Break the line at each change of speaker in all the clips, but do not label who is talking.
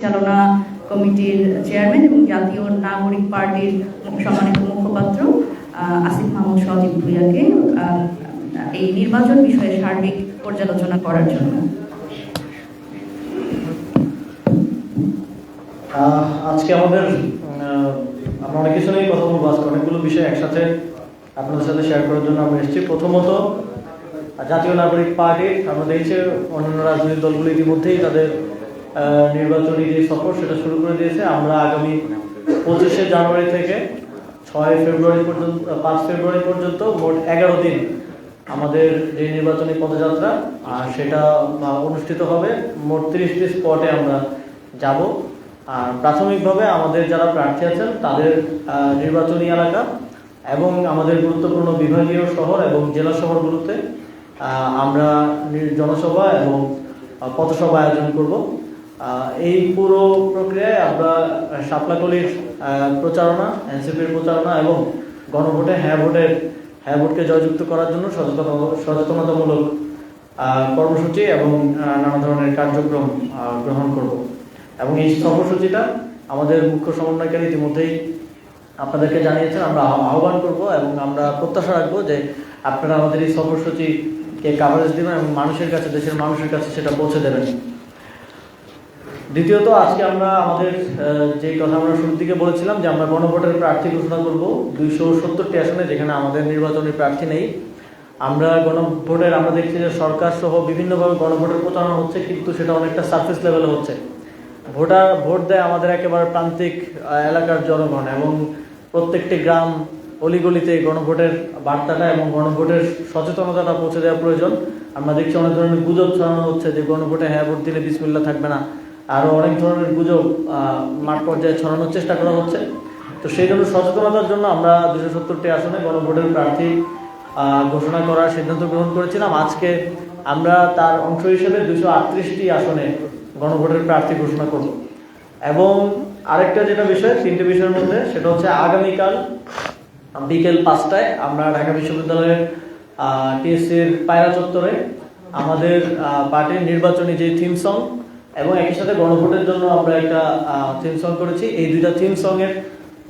পরিচালনা কমিটির চেয়ারম্যান এবং জাতীয় নাগরিক পার্টির সম্মানিত মুখপাত্র আসিফ মাহমুদ সজীব ভুইয়াকে এই নির্বাচন বিষয়ে সার্বিক পর্যালোচনা করার জন্য।
আজকে আমাদের আমরা অনেক কিছু নিয়ে কথা বলব। আজকে অনেকগুলো বিষয় একসাথে আপনাদের সাথে শেয়ার করার জন্য আমরা এসেছি। প্রথমত, জাতীয় নাগরিক পার্টি, আমরা দেখছি অন্যান্য রাজনৈতিক দলগুলো ইতিমধ্যেই তাদের নির্বাচনী যে সফর সেটা শুরু করে দিয়েছে। আমরা আগামী পঁচিশে জানুয়ারি থেকে ছয় ফেব্রুয়ারি পর্যন্ত পাঁচ ফেব্রুয়ারি পর্যন্ত মোট এগারো দিন আমাদের যে নির্বাচনী পদযাত্রা আহ, সেটা অনুষ্ঠিত হবে। মোট তিরিশটি স্পটে আমরা যাব। আর প্রাথমিকভাবে আমাদের যারা প্রার্থী আছেন তাদের নির্বাচনী এলাকা এবং আমাদের গুরুত্বপূর্ণ বিভাগীয় শহর এবং জেলা শহরগুলোতে আমরা জনসভা এবং পথসভা আয়োজন করব। এই পুরো প্রক্রিয়ায় আমরা সাপলাকলির আহ, প্রচারণা এনসিপির প্রচারণা এবং গণভোটে হ্যাঁ ভোটের হ্যাঁ ভোটকে জয়যুক্ত করার জন্য সচেতন সচেতনতামূলক কর্মসূচি এবং নানা ধরনের কার্যক্রম গ্রহণ করব। এবং এই সফরসূচিটা আমাদের মুখ্য সমন্বয়কারী ইতিমধ্যেই আপনাদেরকে জানিয়েছেন আমরা আহ্বান করব এবং আমরা প্রত্যাশা রাখব যে আপনারা আমাদের এই সফরসূচিকে কাভারেজ দেবেন এবং মানুষের কাছে দেশের মানুষের কাছে সেটা পৌঁছে দেবেন। দ্বিতীয়ত, আজকে আমরা আমাদের যে কথা আমরা শুরুর দিকে বলেছিলাম যে আমরা গণভোটের প্রার্থী ঘোষণা করব, দুইশো সত্তরটি আসনে যেখানে আমাদের নির্বাচনী প্রার্থী নেই। আমরা গণভোটের, আমরা দেখছি যে সরকার সহ বিভিন্নভাবে গণভোটের প্রচারণা হচ্ছে, কিন্তু সেটা অনেকটা সার্ফেস লেভেলে হচ্ছে। ভোটার, ভোট দেয় আমাদের একেবারে প্রান্তিক এলাকার জনগণ এবং প্রত্যেকটি গ্রাম, অলিগলিতে গণভোটের বার্তাটা এবং গণভোটের সচেতনতাটা পৌঁছে দেওয়া প্রয়োজন। আমরা দেখছি অনেক ধরনের গুজব ছড়ানো হচ্ছে যে গণভোটে হ্যাঁ ভোট দিলে বিসমিল্লা থাকবে না। আরও অনেক ধরনের গুজব মাঠ পর্যায়ে ছড়ানোর চেষ্টা করা হচ্ছে। তো সেই জন্য সচেতনতার জন্য আমরা দুশো সত্তরটি আসনে গণভোটের প্রার্থী ঘোষণা করার সিদ্ধান্ত গ্রহণ করেছিলাম। আজকে আমরা তার অংশ হিসেবে দুশো আটত্রিশটি আসনে গণভোটের প্রার্থী ঘোষণা করব। এবং আরেকটা যেটা বিষয়, তিনটে বিষয়ের মধ্যে, সেটা হচ্ছে আগামীকাল বিকেল পাঁচটায় আমরা ঢাকা বিশ্ববিদ্যালয়ের টিএসসির পায়রা চত্বরে আমাদের পার্টির নির্বাচনী যে থিম সং এবং একই সাথে গণভোটের জন্য আমরা একটা থিম সং করেছি। এই দুইটা থিম সং এর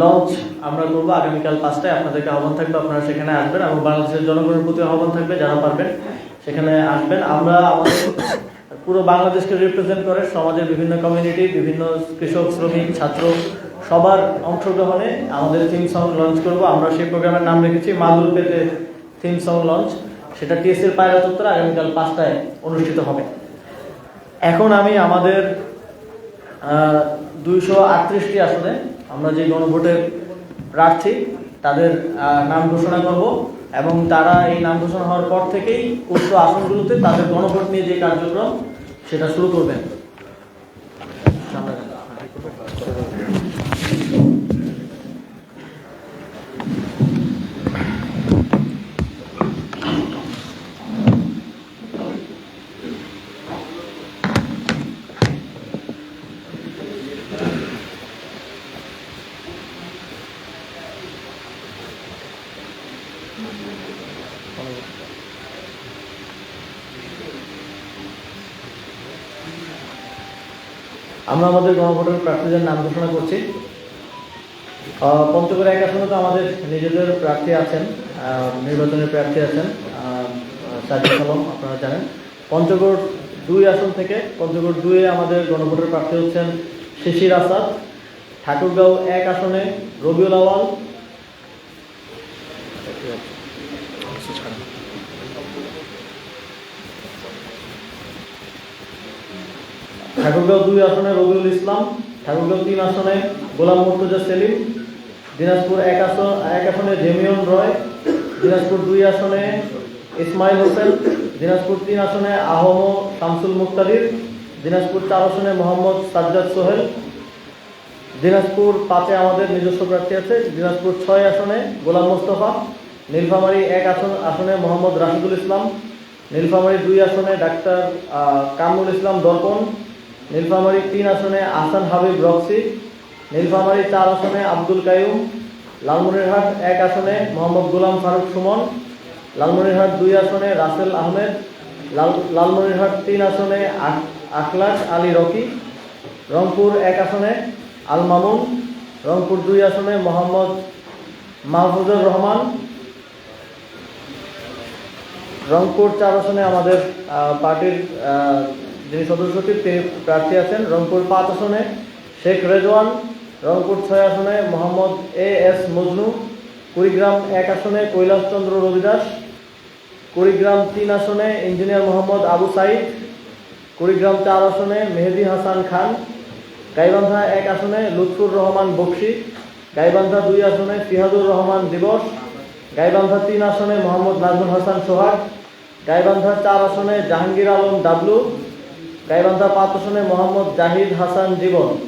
লঞ্চ আমরা করব আগামীকাল পাঁচটায়। আপনাদেরকে আহ্বান থাকবে, আপনারা সেখানে আসবেন এবং বাংলাদেশের জনগণের প্রতি আহ্বান থাকবে, যারা পারবেন সেখানে আসবেন। আমরা আমাদের পুরো বাংলাদেশকে রিপ্রেজেন্ট করে সমাজের বিভিন্ন কমিউনিটি বিভিন্ন কৃষক, শ্রমিক, ছাত্র, সবার অংশগ্রহণে আমাদের থিম সং লঞ্চ করব। আমরা সেই প্রোগ্রামের নাম রেখেছি মাদুর পেতে থিম সং লঞ্চ সেটা টিএসএর পায়রা চত্বরে আগামীকাল পাঁচটায় অনুষ্ঠিত হবে। এখন আমি আমাদের দুইশো আটত্রিশটি আসনে আমরা যে গণভোটের প্রার্থী, তাদের নাম ঘোষণা করব এবং তারা এই নাম ঘোষণা হওয়ার পর থেকেই উক্ত আসনগুলোতে তাদের গণভোট নিয়ে যে কার্যক্রম, সেটা শুরু করবেন সামনে যান। আমরা আমাদের গণভোটের প্রার্থীদের নাম ঘোষণা করছি। পঞ্চগড় এক আসনে তো আমাদের নিজেদের প্রার্থী আছেন নির্বাচনের প্রার্থী আছেন সাজিদ আলম আপনারা জানেন। পঞ্চগড় দুই আসন থেকে, পঞ্চগড় দুয়ে আমাদের গণভোটের প্রার্থী হচ্ছেন শিশির আসাদ। ঠাকুরগাঁও এক আসনে রবিউল আওয়াল ঠাকুরগাঁও দুই আসনে রবিউল ইসলাম, ঠাকুরগাঁও তিন আসনে গোলাম মুর্তজা সেলিম, দিনাজপুর এক আসন, এক আসনে জেমিয়ন রয়, দিনাজপুর দুই আসনে ইসমাইল হোসেন, দিনাজপুর তিন আসনে আহম শামসুল মুক্তাদির, দিনাজপুর চার আসনে মোহাম্মদ সাজ্জাদ সোহেল, দিনাজপুর পাঁচে আমাদের নিজস্ব প্রার্থী আছে, দিনাজপুর ছয় আসনে গোলাম মোস্তফা নীলফামারী এক আসন আসনে মোহাম্মদ রাশিদুল ইসলাম, নীলফামারী দুই আসনে ডাক্তার কামরুল ইসলাম দর্পণ, নীলফামারী তিন আসনে আহসান হাবিব রক্সি, নীলফামারী চার আসনে আব্দুল কায়ুম লালমনিরহাট এক আসনে মোহাম্মদ গোলাম ফারুক সুমন, লালমনিরহাট দুই আসনে রাসেল আহমেদ, লাল লালমনিরহাট তিন আসনে আখ- আখলাস আলী রকি, রংপুর এক আসনে আল মামুন, রংপুর দুই আসনে মোহাম্মদ মাহফুজুর রহমান রংপুর চার আসনে আমাদের পার্টির যিনি সদস্য তিনি প্রার্থী আছেন। রংপুর পাঁচ আসনে শেখ রেজওয়ান, রংপুর ছয় আসনে মোহাম্মদ এ এস মজনু, কুড়িগ্রাম এক আসনে কৈলাসচন্দ্র রবিদাস, কুড়িগ্রাম তিন আসনে ইঞ্জিনিয়ার মোহাম্মদ আবু সাইদ, কুড়িগ্রাম চার আসনে মেহেদি হাসান খান, গাইবান্ধা এক আসনে লুৎফুর রহমান বক্সি, গাইবান্ধা দুই আসনে ফিহাদুর রহমান দিবস গাইবান্ধা তিন আসনে মোহাম্মদ নাজমুল হাসান সোহাগ, গাইবান্ধা চার আসনে জাহাঙ্গীর আলম ডাবলু, গাইবান্ধা পাঁচ আসনে মোহাম্মদ জাহিদ হাসান জীবন।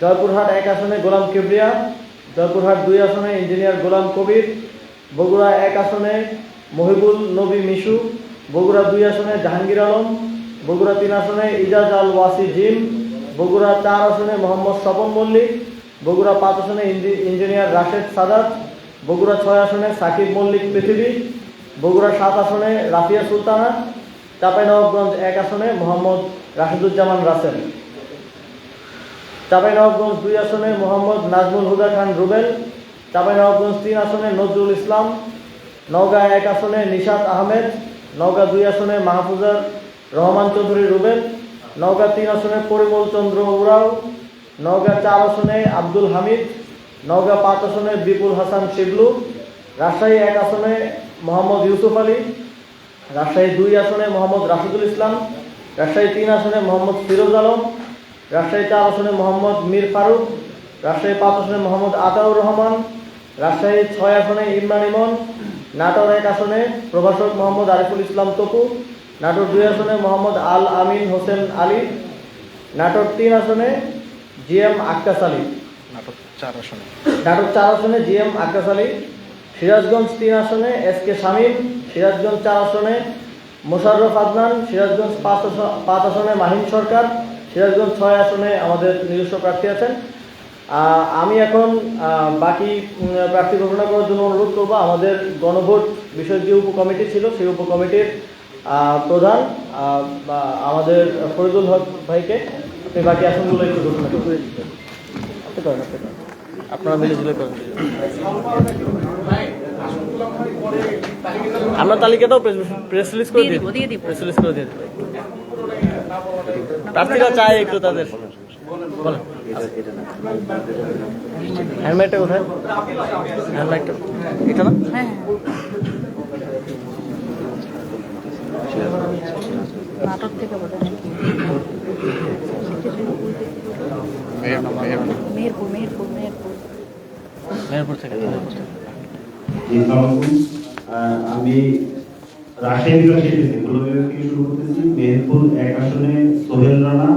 জয়পুরহাট এক আসনে গোলাম কিবরিয়া, জয়পুরহাট দুই আসনে ইঞ্জিনিয়ার গোলাম কবির, বগুড়া এক আসনে মহিবুল নবী মিশু, বগুড়া দুই আসনে জাহাঙ্গীর আলম, বগুড়া তিন আসনে ইজাজ আল ওয়াসি জিম বগুড়া চার আসনে মোহাম্মদ স্বপন মল্লিক, বগুড়া পাঁচ আসনে ইঞ্জি- ইঞ্জিনিয়ার রাশেদ সাদাত বগুড়া ছয় আসনে সাকিব মল্লিক পৃথিবী, বগুড়া সাত আসনে রাফিয়া সুলতানা, চাঁপাইনবাবগঞ্জ এক আসনে মোহাম্মদ রাশিদুজ্জামান রাসেল। চাঁপাইনবাবগঞ্জ দুই আসনে মোহাম্মদ নাজমুল হুদা খান রুবেল, চাঁপাইনবাবগঞ্জ তিন আসনে নজরুল ইসলাম, নওগাঁ এক আসনে নিশাত আহমেদ, নওগাঁ দুই আসনে মাহফুজার রহমান চৌধুরী রুবেল, নওগাঁ তিন আসনে পরিমল চন্দ্র উরাও, নওগাঁ চার আসনে আব্দুল হামিদ নওগাঁ পাঁচ আসনে বিপুল হাসান শিবলু রাজশাহী এক আসনে মোহাম্মদ ইউসুফ আলী, রাজশাহী দুই আসনে মোহাম্মদ রাশিদুল ইসলাম, রাজশাহী তিন আসনে মোহাম্মদ ফিরোজ আলম, রাজশাহী চার আসনে মোহাম্মদ মীর ফারুক, রাজশাহী পাঁচ আসনে মোহাম্মদ আতাউর রহমান, রাজশাহী ছয় আসনে ইমরান ইমন, নাটোর এক আসনে প্রভাষক মোহাম্মদ আরিফুল ইসলাম তপু, নাটোর দুই আসনে মোহাম্মদ আল আমিন হোসেন আলী, নাটোর তিন আসনে জি এম আক্কাস আলী।
চার আসনে।
নাটক চার আসনে জি এম আক্কাস আলী। সিরাজগঞ্জ তিন আসনে এস কে শামীম। সিরাজগঞ্জ চার আসনে মোশাররফ আদনান। সিরাজগঞ্জ পাঁচ পাঁচ আসনে মাহিম সরকার। সিরাজগঞ্জ ছয় আসনে আমাদের নিজস্ব প্রার্থী আছেন। আমি এখন আহ, বাকি প্রার্থী ঘোষণা করার জন্য অনুরোধ করব। আমাদের গণভোট বিষয়ক যে উপকমিটি ছিল সেই উপকমিটির আহ, প্রধান আহ, বা আমাদের ফরিদুল হক ভাইকে। আপনি বাকি আসনগুলো একটু ঘোষণা করবেন আপনি করেন আপনি আপনারা মিলে ঝুলে করেন। আমরা তালিকাটাও প্রেস রিলিজ করে দিই। প্রেস রিলিজ করে দিয়ে দিই। প্রার্থীরা চায় একটু তাদের। বলেন। হ্যান্ডব্যাগটা কোথায়? হ্যান্ডব্যাগটা এটা না?
হ্যাঁ নাটক থেকে
মেয়ের
মেহেরপুর
থেকে
আমি রাজশাহী বিভাগ থেকে থেকে শুরু করতেছি। মেহেরপুর এক আসনে সোহেল রানা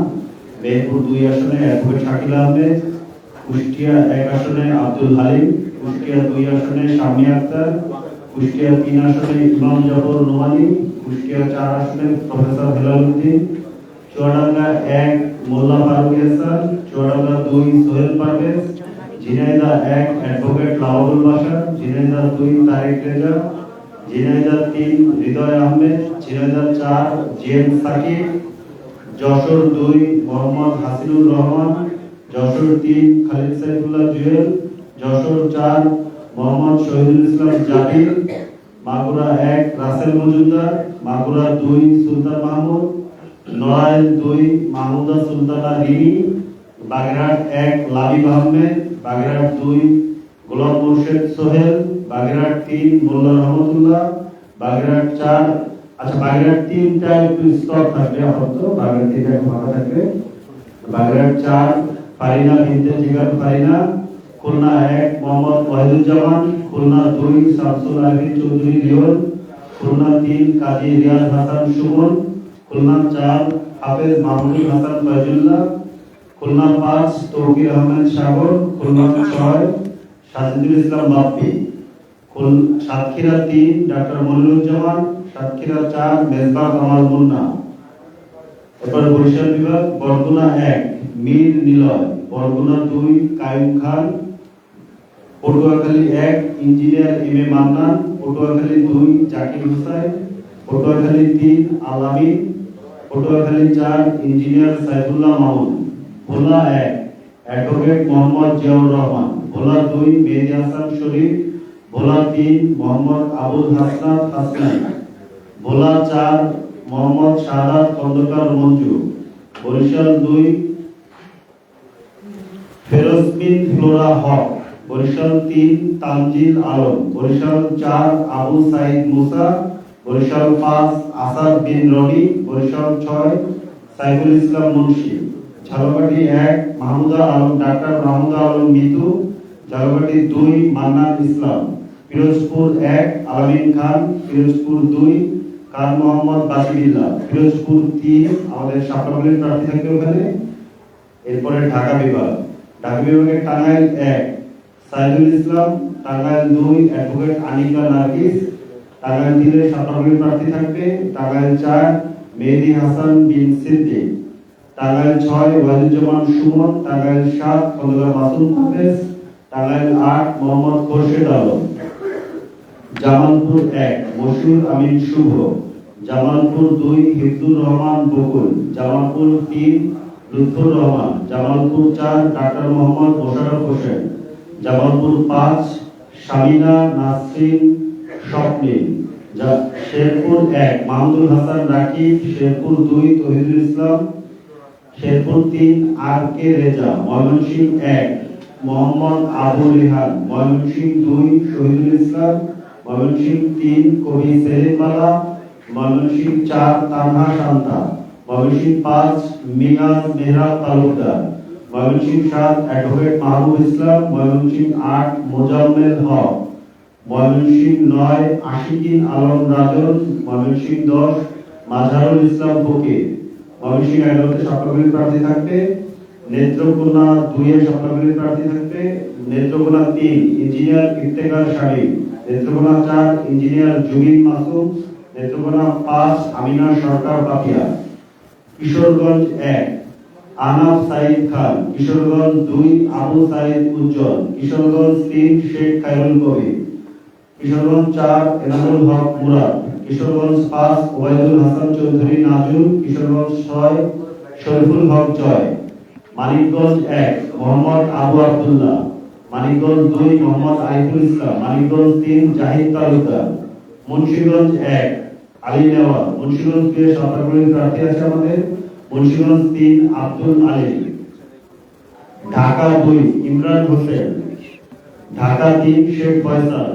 মেহেরপুর দুই আসনে অ্যাডভোকেট শাকিল আহমেদ কুষ্টিয়া এক আসনে আব্দুল হালিম কুষ্টিয়া দুই আসনে শামি আক্তার কুষ্টিয়া তিন আসনে ইমাম জাফর নোমানি কুষ্টিয়া চার আসনে প্রফেসর হেলাল উদ্দিন চুয়াডাঙ্গা এক মোল্লা ফারুক ইহসান চুয়াডাঙ্গা দুই সোহেল পারভেজ ঝিনাইদহ এক অ্যাডভোকেট লাওয়াবুল বাসার ঝিনাইদহ দুই তারেক রেজা ঝিনাইদহ তিন হৃদয় আহমেদ ঝিনাইদহ চার জেম সাকিব, যশোর দুই মোহাম্মদ হাসিনুর রহমান, যশোর তিন খালিদ সাইফুল্লাহ জুয়েল, যশোর চার মোহাম্মদ শহীদুল ইসলাম জাবির মাগুরা এক রাসেল মজুমদার, মাগুরা দুই সুলতান মাহমুদ নড়াইল দুই মাহমুদা সুলতানা রিমি, বাগেরহাট এক লাবিব আহমেদ, বাগেরহাট দুই গোলাম মুর্শেদ সোহেল, বাগেরহাট তিন, মোল্লা রহমতুল্লাহ, বাগেরহাট চার। আচ্ছা বাগেরহাট তিনটা একটু স্তর থাকবে আপাতত, বাগেরহাট তিনটা একটু থাকবে। বাগেরহাট চার, ফারিনা বিনতে জিগার ফারিনা। খুলনা এক, মোহাম্মদ ওয়াহিদুজ্জামান। খুলনা দুই, শামসুল আলমিন চৌধুরী, লিওন। খুলনা তিন, কাজী রিয়াজ হাসান সুমন। খুলনা চার হাফেজ মাহমুদুল হাসান ফয়জুল্লাহ খুলনা পাঁচ তৌকির আহমেদ সাগর খুলনা ছয় সাজিদুল ইসলাম বাপ্পি। সাতক্ষীরা তিন ডাক্তার মনিরুজ্জামান সাতক্ষীরা চার মেজবা কামাল মুন্না। এবার বরিশাল বিভাগ, বরগুনা এক, মীর নিলয়। বরগুনা দুই কায়ুম খান। পটুয়াখালী এক, engineer M A Mannan. Patuakhali দুই, জাকির হুসাইন। পটুয়াখালী তিন, আলামী। পটুয়াখালী চার ইঞ্জিনিয়ার সাইফুল্লাহ মামুন ভোলা এক, অ্যাডভোকেট মোহাম্মদ জিয়াউর রহমান, ভোলা দুই, মেহেদি হাসান শরীফ, ভোলা তিন, মোহাম্মদ আবুল হাসনাত হাসনাই, ভোলা চার, মোহাম্মদ শাহাদ খন্দকার মঞ্জু, বরিশাল দুই, ফেরোজবিন ফ্লোরা হক, বরিশাল তিন, তানজিল আলম, বরিশাল চার, আবু সাইদ মুসা বরিশাল পাঁচ, আসাদ বিন রনি বরিশাল ছয়, সাইফুল ইসলাম মুন্সি। ঝালকাঠি এক, মাহমুদা আলম, ডাক্তার মাহমুদা আলম মিতু ঝালকাঠি দুই, মান্নান ইসলাম। পিরোজপুর এক, আলামিন খান। পিরোজপুর দুই খান মোহাম্মদ বাসিবিল্লাহ পিরোজপুর তিন, আমাদের সাপলাগুলির প্রার্থী থাকবে ওখানে। এরপরে ঢাকা বিভাগ। ঢাকা বিভাগে টাঙ্গাইল এক, সাইদুল ইসলাম। টাঙ্গাইল দুই, অ্যাডভোকেট আনিকা নার্গিস। টাঙ্গাইল তিনে সাতানব্বই প্রার্থী থাকবে টাঙ্গাইল চার মেহেদি হাসান বিন সিদ্দিক। টাঙ্গাইল ছয় ওয়াজিদুজ্জামান সুমন টাঙ্গাইল সাত খন্দকার মাসুম হাফেজ টাঙ্গাইল আট মোহাম্মদ খোরশেদ আলম। জামালপুর এক মশিউর আমিন শুভ জামালপুর দুই হিন্দুর রহমান বকুল। জামালপুর তিন, লুৎফুর রহমান। জামালপুর চার, ডাক্তার মোহাম্মদ মোশাররফ হোসেন। জামালপুর পাঁচ, শামিনা, নাসরিন স্বপ্নিল যা- শেরপুর এক মাহমুদুল হাসান রাকিব, শেরপুর দুই, তহিদুল ইসলাম, শেরপুর তিন, আর কে রেজা ময়মনসিংহ এক, মোহাম্মদ আবু রেহান ময়মনসিংহ দুই, শহীদুল ইসলাম ময়মনসিংহ তিন, কবি সেলিম মালা ময়মনসিংহ চার, তানহা শান্তা ময়মনসিংহ পাঁচ মিয়াজ মেহরাব তালুকদার ময়মনসিংহ সাত, অ্যাডভোকেট মাহবুব ইসলাম ময়মনসিংহ আট, মোজাম্মেল হক। ময়মনসিংহ নয়, আশিকিন আলম রাজন, ময়মনসিংহ দশ মাঝারুল ইসলাম ফকির। ময়মনসিংহ এগারোতে স্বপ্নগুলি প্রার্থী থাকবে, নেত্রকোনা দুইয়ে স্বপ্নগুলি প্রার্থী থাকবে, নেত্রকোনা তিন, ইঞ্জিনিয়ার ইফতেখার শামীম নেত্রকোনা চার, ইঞ্জিনিয়ার জুবিন মাসুম। নেত্রকোনা পাঁচ, আমিনা সরকার পাপিয়া। কিশোরগঞ্জ এক, আনাফ সাইদ খান। কিশোরগঞ্জ দুই, আবু সাইদ উজ্জ্বল। কিশোরগঞ্জ তিন, শেখ খায়রুল কবির। কিশোরগঞ্জ চার, এনামুল হক মুরাদ কিশোরগঞ্জ পাঁচ, ওবায়দুল হাসান চৌধুরী নাজুল কিশোরগঞ্জ ছয়, শরীফুল হক জয় মানিকগঞ্জ এক, মোহাম্মদ আবু আব্দুল্লাহ। মানিকগঞ্জ দুই, মোহাম্মদ আরিফুল ইসলাম। মানিকগঞ্জ তিন, জাহিদ তালুকদার। মুন্সিগঞ্জ এক, আলী নেওয়াল মুন্সিগঞ্জ দুই, সরকারগুলির প্রার্থী আছে আমাদের। মুন্সিগঞ্জ তিন, আব্দুল আলী ঢাকা দুই, ইমরান হোসেন। ঢাকা তিন, শেখ ফয়সাল।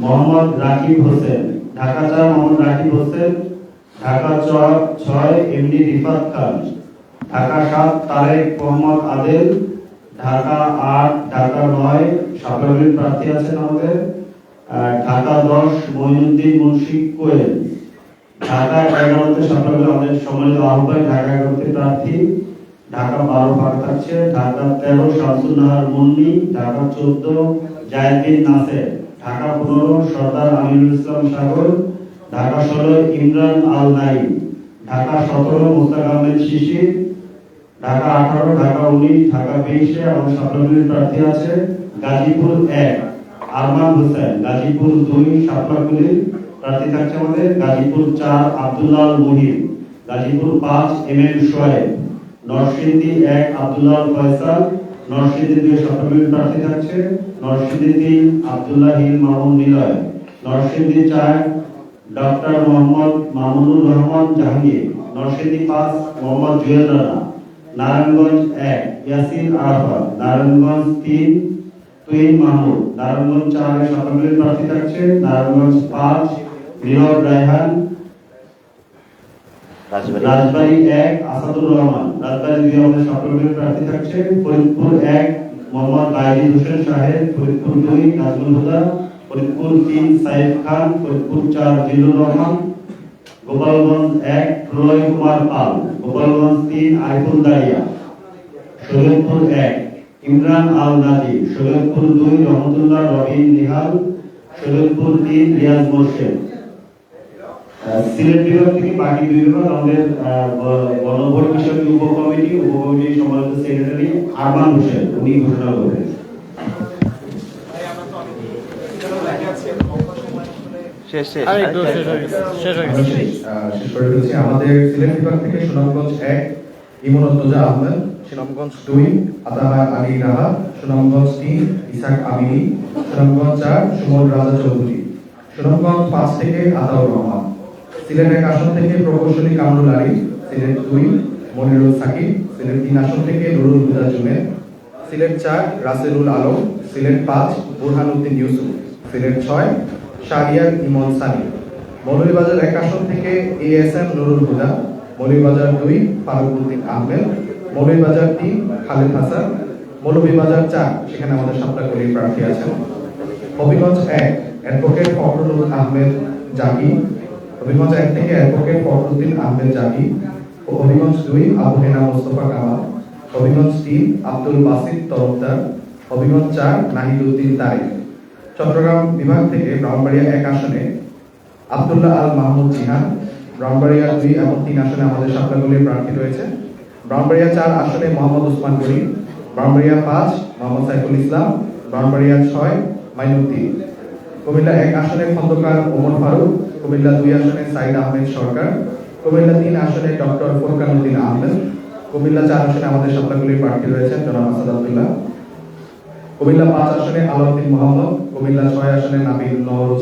মোহাম্মদ রাকিব হোসেন। ঢাকা চার, মোহাম্মদ রাকিব হোসেন। ঢাকা ছয় ছয়, এমডি রিফাত খান। ঢাকা সাত, তারেক মোহাম্মদ আদেল। ঢাকা আট, ঢাকা নয় সাবলীর প্রার্থী আছেন আমাদের। ঢাকা দশ মঈনুদ্দিন মুন্সি কোয়েল। ঢাকা এগারোতে সাবলীর আমাদের সম্মানিত আহ্বায়ক, ঢাকা এগারোতে প্রার্থী। ঢাকা বারো ফাঁকা থাকছে। ঢাকা তেরো শামসুল নাহার মুন্নি। ঢাকা চোদ্দ জায়দিন নাসের। ঢাকা পনেরো সর্দার আমিনুল ইসলাম সাগর, ঢাকা ষোলো ইমরান আল নাইম ঢাকা সতেরো মোস্তাক আহমেদ শিশির ঢাকা আঠারো, ঢাকা উনিশ, ঢাকা বিশে আমাদের সাপ্লাগুলির প্রার্থী আছে গাজীপুর এক, আরমান হোসেন। গাজীপুর দুই সাপ্লাগুলির প্রার্থী থাকছে আমাদের গাজীপুর চার আব্দুল্লাহ মুহিব গাজীপুর পাঁচ, এম এম সোয়েব নরসিংদী এক আব্দুল্লাহ ফয়সাল। নরসিংদী দুই সাপ্লাগুলির প্রার্থী থাকছে। নরসিংদী তিন আব্দুল্লাহ হিল মামুন নিলয়। নরসিংদী চার ডক্টর মোহাম্মদ মামুনুর রহমান জাহাঙ্গীর। নরসিংদী পাঁচ, মোহাম্মদ জুয়েল রানা। নারায়ণগঞ্জ এক ইয়াসিন আরাফাত। নারায়ণগঞ্জ তিন, তুহিন মাহমুদ। নারায়ণগঞ্জ চারে সাতানব্বই প্রার্থী থাকছে। নারায়ণগঞ্জ পাঁচ নীরব রায়হান। রাজবাড়ী। এক, আসাদুর রহমান। রাজবাড়ী দুই আমাদের সাতানব্বই প্রার্থী থাকছে ফরিদপুর এক, মোহাম্মদ গাইদি হোসেন সাহেব, ফরিদপুর দুই, নাজমুল হুদা, ফরিদপুর তিন, সাইফ খান, ফরিদপুর চার জিল্লুর রহমান, গোপালগঞ্জ এক, প্রলয় কুমার পাল, গোপালগঞ্জ তিন, আইফুল দাঁড়িয়া শরীয়তপুর এক, ইমরান আল নাজি শরীয়তপুর দুই, রহমতুল্লাহ রবিন নিহাল। শরীয়তপুর তিন, রিয়াজ মোর্শেদ। সিলেট বিভাগ থেকে বাকি বিভাগ আমাদের গণভোট বিষয়ক উপ কমিটি উপ কমিটির সম্মানিত সেক্রেটারি আরমান হোসেন উনি ঘোষণা করবেন।
আমাদের সিলেট বিভাগ থেকে সুনামগঞ্জ এক ইমরতুজা আহমেদ
সুনামগঞ্জ
দুই আলী রাহা সুনামগঞ্জ তিন ইসাক আমিরি সুনামগঞ্জ চার সুমন রাজা চৌধুরী। সুনামগঞ্জ পাঁচ থেকে আতাউর রহমান। সিলেট এক আসন থেকে প্রকৌশলী কামরুল আলী, সিলেট দুই, মনিরুল সাকিব, সিলেট তিন আসন থেকে নুরুল হুদা জুমের সিলেট চার, রাসেলুল আলম, সিলেট পাঁচ বুরহানুদ্দিন ইউসুফ, সিলেট ছয়, শাহরিয়ার ইমন সানি। মৌলভীবাজার এক আসন থেকে A S M Nurul Huda, Moulvibazar দুই ফারুকুদ্দিন আহমেদ, মৌলভীবাজার তিন, খালেদ হাসান, মৌলভীবাজার চার, সেখানে আমাদের সাতটা প্রার্থী আছেন। হবিগঞ্জ এক, অ্যাডভোকেট ফখরুল আহমেদ জাকি হবিগঞ্জ এক থেকে অ্যাডভোকেট ফখরুদ্দিন আহমেদ জাকি ও হবিগঞ্জ দুই, আবু হেনা মোস্তফা কামাল হবিগঞ্জ তিন, আব্দুল বাসিদ তরফদার হবিগঞ্জ চার, নাহিদুদ্দিন তারেক চট্টগ্রাম বিভাগ থেকে ব্রাহ্মণবাড়িয়া এক আসনে আব্দুল্লাহ আল মাহমুদ জিহান, ব্রাহ্মণবাড়িয়া দুই এবং তিন আসনে আমাদের সাতটাগুলির প্রার্থী রয়েছে। ব্রাহ্মণবাড়িয়া চার আসনে মোহাম্মদ ওসমান করিম ব্রাহ্মণবাড়িয়া পাঁচ, মোহাম্মদ সাইফুল ইসলাম, ব্রাহ্মণবাড়িয়া ছয়, মাইনুদ্দিন। কুমিল্লা এক আসনে খন্দকার ওমর ফারুক, কুমিল্লা দুই আসনে সাইদ আহমেদ সরকার, কুমিল্লা তিন আসনে ডক্টর ফোরকানুদ্দিন আহমেদ, কুমিল্লা চার আসনে আমাদের সাতটাগুলির প্রার্থী রয়েছেন জনাব আসাদ আব্দুল্লাহ, কুমিল্লা পাঁচ আসনে আলাউদ্দিন মোহাম্মদ, কুমিল্লা ছয় আসনে নাবিল নওরোজ